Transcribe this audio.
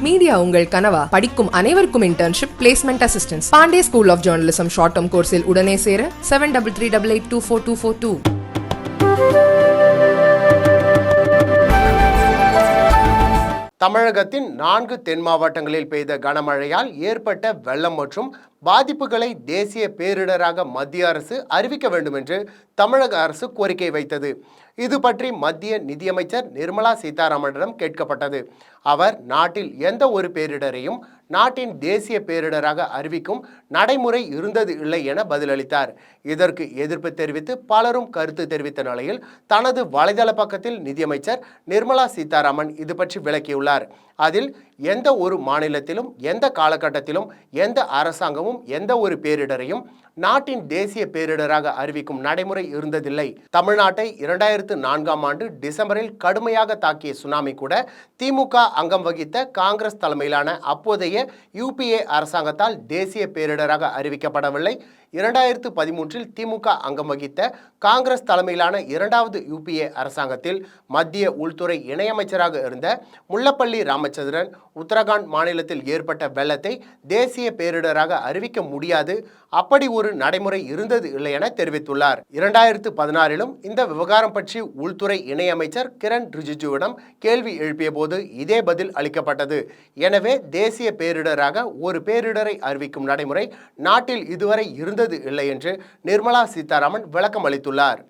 Media உங்கள் கனவா? படிக்கும் அனைவருக்கும் internship placement assistance Pandey school of journalism short term கோர்ஸில் உடனே சேர seven double three double eight two four two four two தமிழகத்தின் நான்கு தென் மாவட்டங்களில் பெய்த கனமழையால் ஏற்பட்ட வெள்ளம் மற்றும் பாதிப்புகளை தேசிய பேரிடராக மத்திய அரசு அறிவிக்க வேண்டும் என்று தமிழக அரசு கோரிக்கை வைத்தது. இது பற்றி மத்திய நிதியமைச்சர் நிர்மலா சீதாராமனிடம் கேட்கப்பட்டது. அவர் நாட்டில் எந்த ஒரு பேரிடரையும் நாட்டின் தேசிய பேரிடராக அறிவிக்கும் நடைமுறை இருந்தது இல்லை என பதிலளித்தார். இதற்கு எதிர்ப்பு தெரிவித்து பலரும் கருத்து தெரிவித்த நிலையில் தனது வலைதள பக்கத்தில் நிதியமைச்சர் நிர்மலா சீதாராமன் இது பற்றி விளக்கியுள்ளார். அதில் எந்த ஒரு மாநிலத்திலும் எந்த காலகட்டத்திலும் எந்த அரசாங்கமும் எந்த ஒரு பேரிடரையும் நாட்டின் தேசிய பேரிடராக அறிவிக்கும் நடைமுறை இருந்ததில்லை. தமிழ்நாட்டை இரண்டாயிரத்து நான்காம் ஆண்டு டிசம்பரில் கடுமையாக தாக்கிய சுனாமி கூட திமுக அங்கம் வகித்த காங்கிரஸ் தலைமையிலான அப்போதைய யூபிஏ அரசாங்கத்தால் தேசிய பேரிடராக அறிவிக்கப்படவில்லை. இரண்டாயிரத்து பதிமூன்றில் திமுக அங்கம் வகித்த காங்கிரஸ் தலைமையிலான இரண்டாவது யூபிஏ அரசாங்கத்தில் மத்திய உள்துறை இணையமைச்சராக இருந்த முல்லப்பள்ளி ராமச்சந்திரன் உத்தரகாண்ட் மாநிலத்தில் ஏற்பட்ட வெள்ளத்தை தேசிய பேரிடராக அறிவிக்க முடியாது. அப்படி ஒரு நடைமுறை இருந்தது இல்லை என தெரிவித்துள்ளார். இரண்டாயிரத்து பதினாறிலும் இந்த விவகாரம் பற்றி உள்துறை இணையமைச்சர் கிரண் ரிஜிஜுவிடம் கேள்வி எழுப்பிய போது இதே பதில் அளிக்கப்பட்டது. எனவே தேசிய பேரிடராக ஒரு பேரிடரை அறிவிக்கும் நடைமுறை நாட்டில் இதுவரை இருந்தது இல்லை என்று நிர்மலா சீதாராமன் விளக்கம் அளித்துள்ளார்